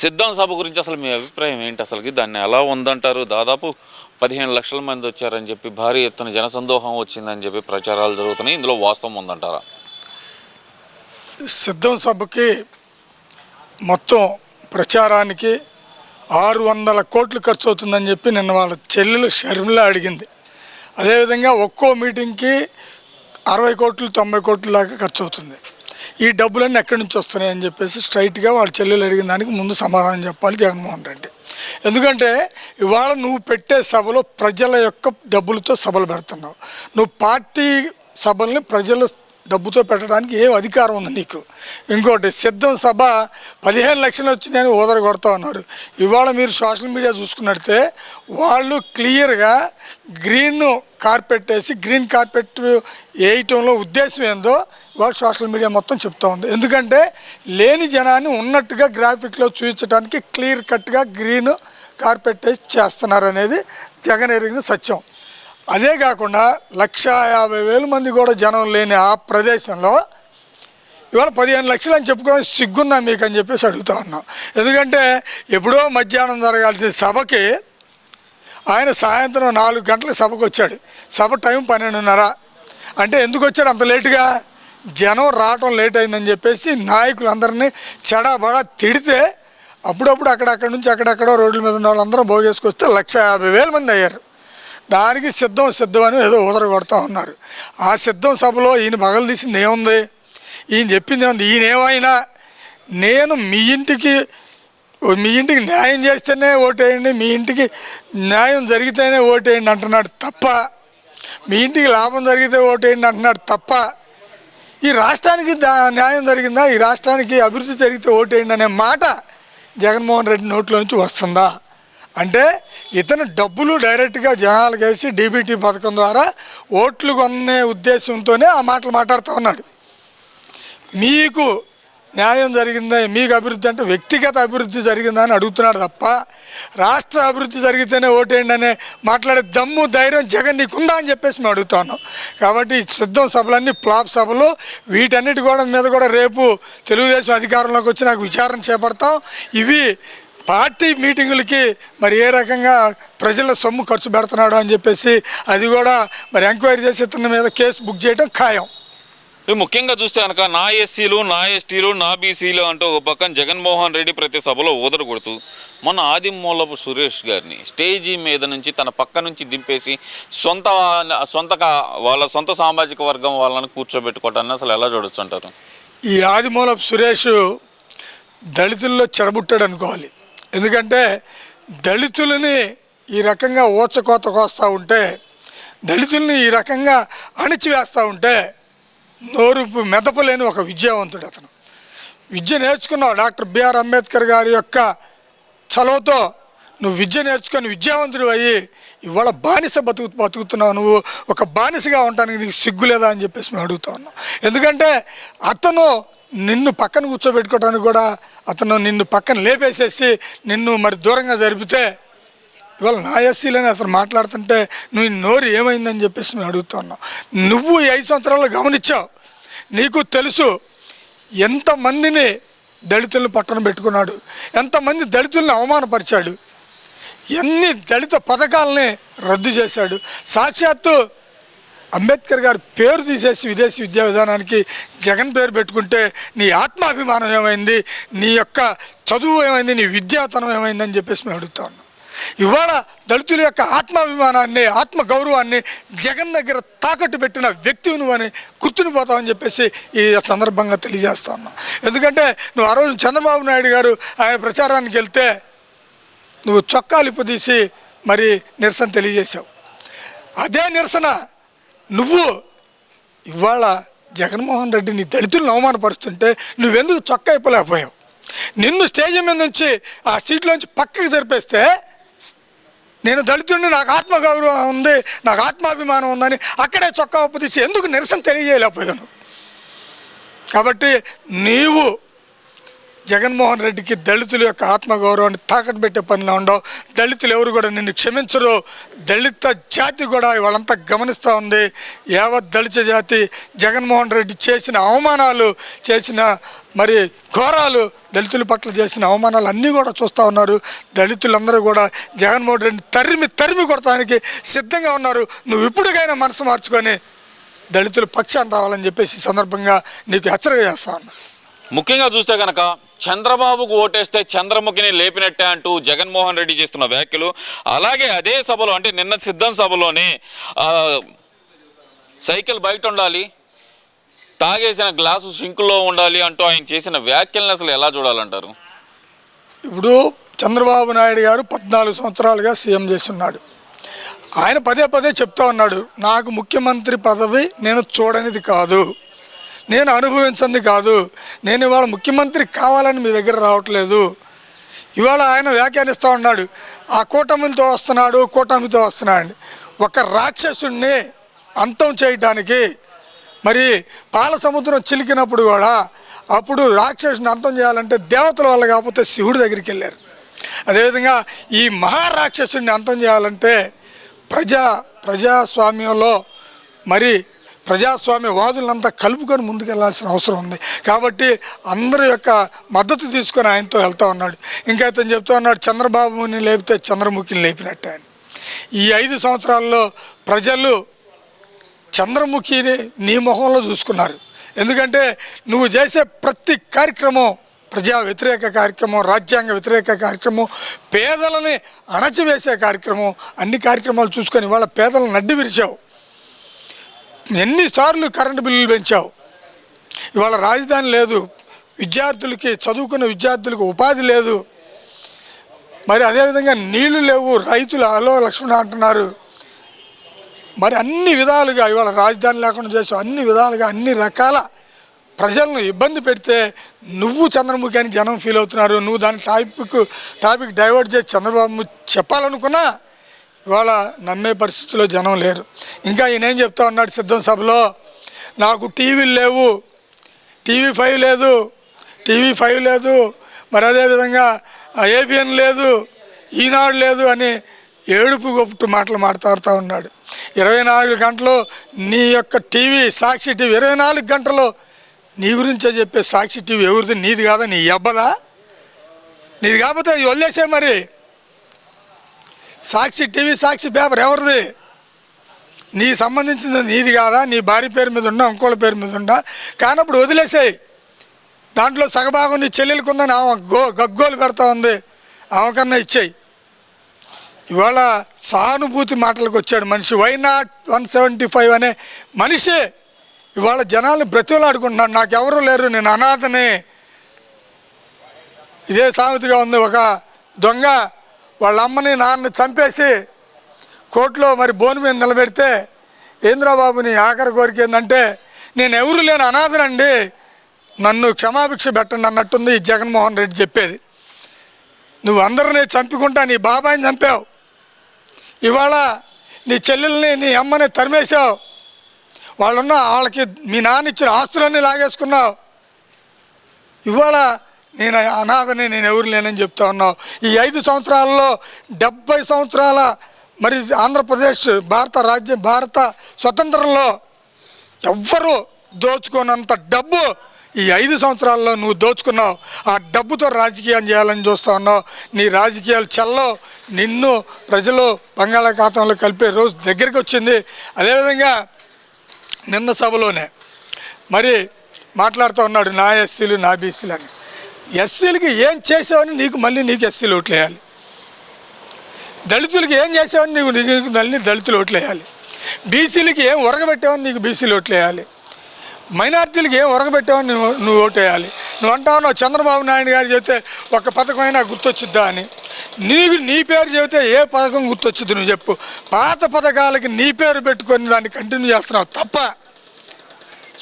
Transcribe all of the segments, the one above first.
సిద్ధం సభ గురించి అసలు మీ అభిప్రాయం ఏంటి? అసలుకి దాన్ని ఎలా ఉందంటారు? దాదాపు పదిహేను లక్షల మంది వచ్చారని చెప్పి భారీ ఎత్తున జనసందోహం వచ్చిందని చెప్పి ప్రచారాలు జరుగుతున్నాయి. ఇందులో వాస్తవం ఉందంటారా? సిద్ధం సభకి మొత్తం ప్రచారానికి ఆరు వందల కోట్లు ఖర్చు అవుతుందని చెప్పి నిన్న వాళ్ళ చెల్లెలు షర్మిల అడిగింది. అదేవిధంగా ఒక్కో మీటింగ్కి అరవై కోట్లు తొంభై కోట్ల దాకా ఖర్చు అవుతుంది ఈ డబ్బులన్నీ ఎక్కడి నుంచి వస్తున్నాయని చెప్పేసి స్ట్రైట్గా వాళ్ళ చెల్లెలు అడిగిన దానికి ముందు సమాధానం చెప్పాలి జగన్మోహన్ రెడ్డి. ఎందుకంటే ఇవాళ నువ్వు పెట్టే సభలో ప్రజల యొక్క డబ్బులతో సభలు పెడుతున్నావు. నువ్వు పార్టీ సభల్ని ప్రజలు డబ్బుతో పెట్టడానికి ఏ అధికారం ఉంది నీకు? ఇంకోటి సిద్ధం సభ పదిహేను లక్షలు వచ్చినాయని ఓదర కొడతా ఉన్నారు. ఇవాళ మీరు సోషల్ మీడియా చూసుకున్నట్టే వాళ్ళు క్లియర్గా గ్రీన్ కార్పెట్ వేసి గ్రీన్ కార్పెట్ వేయటంలో ఉద్దేశం ఏందో వాళ్ళు సోషల్ మీడియా మొత్తం చెప్తా ఉంది. ఎందుకంటే లేని జనాన్ని ఉన్నట్టుగా గ్రాఫిక్లో చూపించడానికి క్లియర్ కట్గా గ్రీన్ కార్పెట్ వేసి చేస్తున్నారు అనేది జగన్ ఎరిగిన సత్యం. అదే కాకుండా లక్ష యాభై వేల మంది కూడా జనం లేని ఆ ప్రదేశంలో ఇవాళ పదిహేను లక్షలు అని చెప్పుకోవడం సిగ్గుందా మీకు అని చెప్పేసి అడుగుతా ఉన్నాం. ఎందుకంటే ఎప్పుడో మధ్యాహ్నం జరగాల్సిన సభకి ఆయన సాయంత్రం నాలుగు గంటలకు సభకు వచ్చాడు. సభ టైం పన్నెండున్నర. అంటే ఎందుకు వచ్చాడు? అంత లేటుగా? జనం రావటం లేట్ అయిందని చెప్పేసి నాయకులందరినీ చెడాబడా తిడితే అప్పుడప్పుడు అక్కడక్కడ నుంచి అక్కడెక్కడో రోడ్ల మీద ఉన్న వాళ్ళందరూ భోగేసుకొస్తే లక్ష యాభై వేల మంది అయ్యారు. దానికి సిద్ధం సిద్ధం అని ఏదో ఊదర కొడతా ఉన్నారు. ఆ సిద్ధం సభలో ఈయన పగలు తీసింది ఏముంది? ఈయన చెప్పింది ఏముంది? ఈయన ఏమైనా నేను మీ ఇంటికి మీ ఇంటికి న్యాయం చేస్తేనే ఓటేయండి మీ ఇంటికి న్యాయం జరిగితేనే ఓటేయండి అంటున్నాడు తప్ప మీ ఇంటికి లాభం జరిగితే ఓటేయండి అంటున్నాడు తప్ప ఈ రాష్ట్రానికి దా- న్యాయం జరిగిందా? ఈ రాష్ట్రానికి అభివృద్ధి జరిగితే ఓటేయండి అనే మాట జగన్మోహన్ రెడ్డి నోట్లో నుంచి వస్తుందా? అంటే ఇతను డబ్బులు డైరెక్ట్గా జనాలకు వేసి డీబీటీ పథకం ద్వారా ఓట్లు కొనే ఉద్దేశంతోనే ఆ మాటలు మాట్లాడుతూ ఉన్నాడు. మీకు న్యాయం జరిగిందా? మీకు అభివృద్ధి అంటే వ్యక్తిగత అభివృద్ధి జరిగిందా అని అడుగుతున్నాడు తప్ప రాష్ట్ర అభివృద్ధి జరిగితేనే ఓటేయండి అనే మాట్లాడే దమ్ము ధైర్యం జగన్ నీకుందా అని చెప్పేసి మేము అడుగుతాను కాబట్టి సిద్ధం సభలన్నీ ఫ్లాప్ సభలు. వీటన్నిటి కూడా మీద కూడా రేపు తెలుగుదేశం అధికారంలోకి వచ్చి నాకు విచారణ చేపడతాం. ఇవి పార్టీ మీటింగులకి మరి ఏ రకంగా ప్రజల సొమ్ము ఖర్చు పెడుతున్నాడు అని చెప్పేసి అది కూడా మరి ఎంక్వైరీ చేసి ఇతని మీద కేసు బుక్ చేయడం ఖాయం. ముఖ్యంగా చూస్తే కనుక నా ఎస్సీలు నా ఎస్టీలు నా బీసీలు అంటూ ఒక పక్కన జగన్మోహన్ రెడ్డి ప్రతి సభలో ఊదర కొడుతూ మొన్న ఆదిమూలపు సురేష్ గారిని స్టేజీ మీద నుంచి తన పక్క నుంచి దింపేసి సొంత సొంత వాళ్ళ సొంత సామాజిక వర్గం వాళ్ళని కూర్చోబెట్టుకోవటాన్ని అసలు ఎలా చూడొచ్చు అంటారు? ఈ ఆదిమూలపు సురేష్ దళితుల్లో చెడబుట్టాడు అనుకోవాలి. ఎందుకంటే దళితులని ఈ రకంగా ఊచకోత కోస్తూ ఉంటే దళితుల్ని ఈ రకంగా అణిచివేస్తూ ఉంటే నోరు మెదపలేని ఒక విద్యావంతుడు అతను. విద్య నేర్చుకున్నావు డాక్టర్ బిఆర్ అంబేద్కర్ గారి యొక్క చలవతో నువ్వు విద్య నేర్చుకొని విద్యావంతుడు అయ్యి ఇవాళ బానిస బతుకు బతుకుతున్నావు నువ్వు. ఒక బానిసగా ఉండడానికి నీకు సిగ్గు లేదా అని చెప్పేసి మేము అడుగుతా ఉన్నాం. ఎందుకంటే అతను నిన్ను పక్కన కూర్చోబెట్టుకోవడానికి కూడా అతను నిన్ను పక్కన లేపేసేసి నిన్ను మరి దూరంగా జరిపితే ఇవాళ నా ఎస్సీలని అతను మాట్లాడుతుంటే నువ్వు నోరు ఏమైందని చెప్పేసి మేము అడుగుతున్నాం నువ్వు ఐదు సంవత్సరాలు గమనించావు? నీకు తెలుసు ఎంతమందిని దళితులను పట్టణ పెట్టుకున్నాడు? ఎంతమంది దళితుల్ని అవమానపరిచాడు? ఎన్ని దళిత పథకాలని రద్దు చేశాడు? సాక్షాత్తు అంబేద్కర్ గారి పేరు తీసేసి విదేశీ విద్యా విధానానికి జగన్ పేరు పెట్టుకుంటే నీ ఆత్మాభిమానం ఏమైంది? నీ యొక్క చదువు ఏమైంది? నీ విద్యాతనం ఏమైంది అని చెప్పేసి మేము అడుగుతా ఉన్నాం. ఇవాళ దళితుల యొక్క ఆత్మాభిమానాన్ని ఆత్మ గౌరవాన్ని జగన్ దగ్గర తాకట్టు పెట్టిన వ్యక్తివి నువ్వని గుర్తునిపోతావని చెప్పేసి ఈ సందర్భంగా తెలియజేస్తా ఉన్నాం. ఎందుకంటే నువ్వు ఆ రోజు చంద్రబాబు నాయుడు గారు ఆయన ప్రచారానికి వెళ్తే నువ్వు చొక్కాలు ఇప్పుదీసి మరి నిరసన తెలియజేశావు. అదే నిరసన నువ్వు ఇవాళ జగన్మోహన్ రెడ్డి నీ దళితులను అవమానపరుస్తుంటే నువ్వెందుకు చొక్కా ఇప్పలేకపోయావు నిన్ను స్టేజ్ మీద నుంచి ఆ సీట్లోంచి పక్కకి జరిపేస్తే నేను దళితుడిని నాకు ఆత్మగౌరవం ఉంది నాకు ఆత్మాభిమానం ఉందని అక్కడే చొక్కా తీసి ఎందుకు నిరసన తెలియజేయలేకపోయాను? కాబట్టి నీవు జగన్మోహన్ రెడ్డికి దళితుల యొక్క ఆత్మగౌరవాన్ని తాకట్టు పెట్టే పనిలో ఉండవు. దళితులు ఎవరు కూడా నిన్ను క్షమించరు. దళిత జాతి కూడా వాళ్ళంతా గమనిస్తూ ఉంది. యావత్ దళిత జాతి జగన్మోహన్ రెడ్డి చేసిన అవమానాలు చేసిన మరి ఘోరాలు దళితుల పట్ల చేసిన అవమానాలు అన్నీ కూడా చూస్తూ ఉన్నారు. దళితులందరూ కూడా జగన్మోహన్ రెడ్డి తరిమి తరిమి కొడటానికి సిద్ధంగా ఉన్నారు. నువ్వు ఇప్పటికైనా మనసు మార్చుకొని దళితుల పక్షాన్ని రావాలని చెప్పేసి సందర్భంగా నీకు హెచ్చరిక చేస్తా ఉన్నా. ముఖ్యంగా చూస్తే కనుక చంద్రబాబుకు ఓటేస్తే చంద్రముఖిని లేపినట్టే అంటూ జగన్మోహన్ రెడ్డి చేస్తున్న వ్యాఖ్యలు. అలాగే అదే సభలో అంటే నిన్న సిద్ధం సభలోనే సైకిల్ బయట ఉండాలి తాగేసిన గ్లాసు సింకులో ఉండాలి అంటూ ఆయన చేసిన వ్యాఖ్యలను అసలు ఎలా చూడాలంటారు? ఇప్పుడు చంద్రబాబు నాయుడు గారు పద్నాలుగు సంవత్సరాలుగా సీఎం చేస్తున్నాడు. ఆయన పదే పదే చెప్తా ఉన్నాడు నాకు ముఖ్యమంత్రి పదవి నేను చూడనిది కాదు. నేను అనుభవించింది కాదు. నేను ఇవాళ ముఖ్యమంత్రి కావాలని మీ దగ్గర రావట్లేదు. ఇవాళ ఆయన వ్యాఖ్యానిస్తూ ఉన్నాడు. ఆ కూటమితో వస్తున్నాడు కూటమితో వస్తున్నాడు. ఒక రాక్షసుణ్ణి అంతం చేయటానికి మరి పాల సముద్రం చిలికినప్పుడు కూడా అప్పుడు రాక్షసుని అంతం చేయాలంటే దేవతల వల్ల కాకపోతే శివుడి దగ్గరికి వెళ్ళారు. అదేవిధంగా ఈ మహారాక్షసుడిని అంతం చేయాలంటే ప్రజా ప్రజాస్వామ్యంలో మరి ప్రజాస్వామ్య వాదులంతా కలుపుకొని ముందుకెళ్ళాల్సిన అవసరం ఉంది. కాబట్టి అందరి యొక్క మద్దతు తీసుకొని ఆయనతో వెళ్తా ఉన్నాడు. ఇంకా అతను చెప్తా ఉన్నాడు చంద్రబాబుని లేపితే చంద్రముఖిని లేపినట్టు ఆయన ఈ ఐదు సంవత్సరాల్లో ప్రజలు చంద్రముఖిని నీ మొహంలో చూసుకున్నారు. ఎందుకంటే నువ్వు చేసే ప్రతి కార్యక్రమం ప్రజా వ్యతిరేక కార్యక్రమం రాజ్యాంగ వ్యతిరేక కార్యక్రమం పేదలని అణచివేసే కార్యక్రమం అన్ని కార్యక్రమాలు చూసుకొని ఇవాళ పేదలను నడ్డి విరిచావు. ఎన్నిసార్లు కరెంటు బిల్లులు పెంచావు? ఇవాళ రాజధాని లేదు. విద్యార్థులకి చదువుకున్న విద్యార్థులకు ఉపాధి లేదు. మరి అదేవిధంగా నీళ్ళు లేవు రైతులు అలో లక్ష్మణ అంటున్నారు. మరి అన్ని విధాలుగా ఇవాళ రాజధాని లేకుండా చేసావు. అన్ని విధాలుగా అన్ని రకాల ప్రజలను ఇబ్బంది పెడితే నువ్వు చంద్రముఖి అని జనం ఫీల్ అవుతున్నారు. నువ్వు దాని టాపిక్ టాపిక్ డైవర్ట్ చేసి చంద్రబాబు చెప్పాలనుకున్నా ఇవాళ నమ్మే పరిస్థితిలో జనం లేరు. ఇంకా ఈయన ఏం చెప్తా ఉన్నాడు సిద్ధం సభలో? నాకు టీవీలు లేవు. టీవీ ఫైవ్ లేదు. టీవీ ఫైవ్ లేదు. మరి అదేవిధంగా ఏబిఎన్ లేదు. ఈనాడు లేదు అని ఏడుపు గొప్పటి మాటలు మాట్లాడుతూ ఉన్నాడు. ఇరవై నాలుగు గంటలు నీ యొక్క టీవీ సాక్షి టీవీ ఇరవై నాలుగు గంటలు నీ గురించే చెప్పే సాక్షి టీవీ ఎవరిది? నీది కాదా? నీ అబ్బదా? నీది కాకపోతే వదిలేసే మరి. సాక్షి టీవీ సాక్షి పేపర్ ఎవరిది? నీ సంబంధించింది నీది కాదా? నీ భార్య పేరు మీద ఉండా ఇంకోళ్ళ పేరు మీద ఉండా? కానప్పుడు వదిలేసాయి. దాంట్లో సగభాగం నీ చెల్లెలకుందని ఆమె గో గగ్గోలు పెడతా ఉంది. ఆమెకన్నా ఇచ్చేయి. ఇవాళ సానుభూతి మాటలకు వచ్చాడు మనిషి. Why not one seventy five అనే మనిషి? ఇవాళ జనాల్ని బ్రతిలాడుకుంటున్నాడు నాకెవరూ లేరు నేను అనాథని. ఇదే సామెతగా ఉంది ఒక దొంగ. వాళ్ళ అమ్మని నాన్నని చంపేసి కోర్టులో మరి బోను మీద నిలబెడితే ఏంద్రబాబుని ఆఖరి కోరిక ఏంటంటే నేను ఎవరు లేని అనాథనండి నన్ను క్షమాభిక్ష పెట్టండి అన్నట్టుంది జగన్మోహన్ రెడ్డి చెప్పేది. నువ్వు అందరినీ చంపుకుంటా నీ బాబాయిని చంపావు. ఇవాళ నీ చెల్లెల్ని నీ అమ్మని తరిమేశావు. వాళ్ళున్న వాళ్ళకి మీ నాన్న ఇచ్చిన ఆస్తులన్నీ లాగేసుకున్నావు. ఇవాళ నేను అనాథని నేను ఎవరు లేనని చెప్తా ఉన్నావు. ఈ ఐదు సంవత్సరాల్లో డెబ్బై సంవత్సరాల మరి ఆంధ్రప్రదేశ్ భారత రాజ్యం భారత స్వతంత్రంలో ఎవ్వరూ దోచుకోనంత డబ్బు ఈ ఐదు సంవత్సరాల్లో నువ్వు దోచుకున్నావు. ఆ డబ్బుతో రాజకీయం చేయాలని చూస్తా ఉన్నావు. నీ రాజకీయాలు చల్లో నిన్ను ప్రజలు బంగాళాఖాతంలో కలిపే రోజు దగ్గరికి వచ్చింది. అదేవిధంగా నిన్న సభలోనే మరి మాట్లాడుతూ ఉన్నాడు నా ఎస్సీలు నా బీసీలు అని. ఎస్సీలకి ఏం చేసావని నీకు మళ్ళీ నీకు ఎస్సీలు ఓట్లేయాలి దళితులకి ఏం చేసావని నీకు నీకు మళ్ళీ దళితులు ఓట్లేయాలి. బీసీలకి ఏం ఉరగబెట్టావని నీకు బీసీలు ఓట్లేయాలి మైనార్టీలకి ఏం ఉరగబెట్టావని నువ్వు నువ్వు ఓటేయాలి. వేయాలి నువ్వు అంటావు నువ్వు చంద్రబాబు నాయుడు గారు చెబితే ఒక పథకమైనా గుర్తొచ్చిద్దా అని. నీకు నీ పేరు చెబితే ఏ పథకం గుర్తొచ్చింది నువ్వు చెప్పు. పాత పథకాలకి నీ పేరు పెట్టుకొని దాన్ని కంటిన్యూ చేస్తున్నావు తప్ప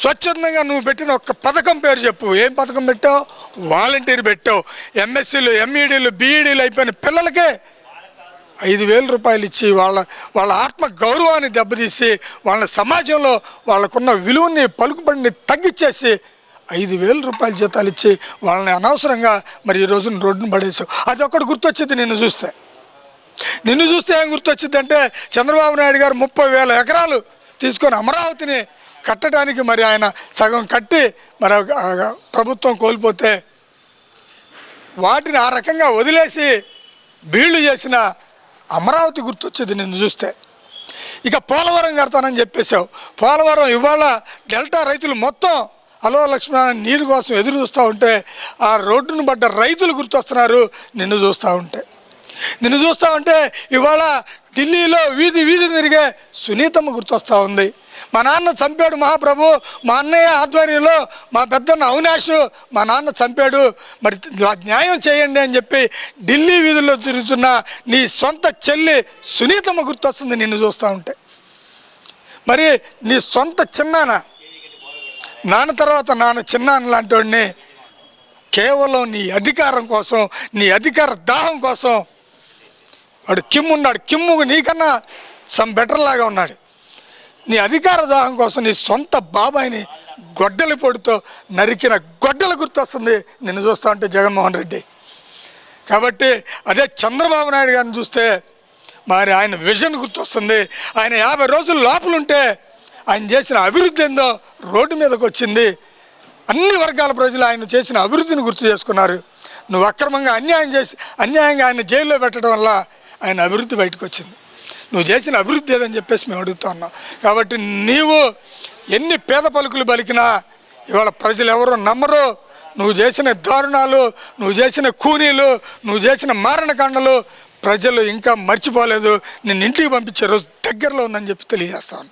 స్వచ్ఛందంగా నువ్వు పెట్టిన ఒక్క పథకం పేరు చెప్పు. ఏం పథకం పెట్టావు? వాలంటీర్ పెట్టావు. ఎంఎస్సీలు ఎంఈడీలు బీఈడీలు అయిపోయిన పిల్లలకే ఐదు వేల రూపాయలు ఇచ్చి వాళ్ళ వాళ్ళ ఆత్మ గౌరవాన్ని దెబ్బతీసి వాళ్ళ సమాజంలో వాళ్ళకున్న విలువని పలుకుబడిని తగ్గించేసి ఐదు వేల రూపాయల జీతాలు ఇచ్చి వాళ్ళని అనవసరంగా మరి ఈ రోజున రోడ్డును పడేసావు. అది ఒక్కటి గుర్తొచ్చింది నిన్ను చూస్తే. నిన్ను చూస్తే ఏం గుర్తొచ్చింది అంటే చంద్రబాబు నాయుడు గారు ముప్పై వేల ఎకరాలు తీసుకొని అమరావతిని కట్టడానికి మరి ఆయన సగం కట్టి మరి ప్రభుత్వం కోల్పోతే వాటిని ఆ రకంగా వదిలేసి బీళ్ళు చేసిన అమరావతి గుర్తొచ్చేది నిన్ను చూస్తే. ఇక పోలవరం కడతానని చెప్పేశావు. పోలవరం ఇవాళ డెల్టా రైతులు మొత్తం అలో లక్ష్మణ నీరు కోసం ఎదురు చూస్తూ ఉంటే ఆ రోడ్డును పడ్డ రైతులు గుర్తొస్తున్నారు. నిన్ను చూస్తూ ఉంటే. నిన్ను చూస్తూ ఉంటే ఇవాళ ఢిల్లీలో వీధి వీధి తిరిగే సునీతమ్మ గుర్తొస్తూ ఉంది. మా నాన్న చంపాడు మహాప్రభు మా అన్నయ్య ఆధ్వర్యంలో మా పెద్దన్న అవినాష్ మా నాన్న చంపాడు. మరి న్యాయం చేయండి అని చెప్పి ఢిల్లీ వీధుల్లో తిరుగుతున్న నీ సొంత చెల్లి సునీతమ్మ గుర్తొస్తుంది నిన్ను చూస్తూ ఉంటే. మరి నీ సొంత చిన్నాన్న నాన్న తర్వాత నాన్న చిన్నాన్న లాంటి వాడిని కేవలం నీ అధికారం కోసం నీ అధికార దాహం కోసం వాడు కిమ్ ఉన్నాడు కిమ్ము నీకన్నా సమ్ బెటర్ లాగా ఉన్నాడు. నీ అధికార దాహం కోసం నీ సొంత బాబాయిని గొడ్డలి పొడితో నరికిన గొడ్డల గుర్తొస్తుంది. నిన్ను చూస్తా ఉంటే జగన్మోహన్ రెడ్డి. కాబట్టి అదే చంద్రబాబు నాయుడు గారిని చూస్తే మరి ఆయన విజన్ గుర్తొస్తుంది. ఆయన యాభై రోజులు లోపలుంటే ఆయన చేసిన అభివృద్ధి ఏందో రోడ్డు మీదకి వచ్చింది. అన్ని వర్గాల ప్రజలు ఆయన చేసిన అభివృద్ధిని గుర్తు చేసుకున్నారు. నువ్వు అక్రమంగా అన్యాయం చేసి అన్యాయంగా ఆయన జైల్లో పెట్టడం వల్ల ఆయన అభివృద్ధి బయటకు వచ్చింది నువ్వు చేసిన అభివృద్ధి ఏదని చెప్పేసి మేము అడుగుతా ఉన్నాం. కాబట్టి నీవు ఎన్ని పేద పలుకులు పలికినా ఇవాళ ప్రజలు ఎవరు నమ్మరు. నువ్వు చేసిన దారుణాలు నువ్వు చేసిన కూనీలు నువ్వు చేసిన మారణకాండలు ప్రజలు ఇంకా మర్చిపోలేదు. నేను ఇంటికి పంపించే రోజు దగ్గరలో ఉందని చెప్పి తెలియజేస్తాను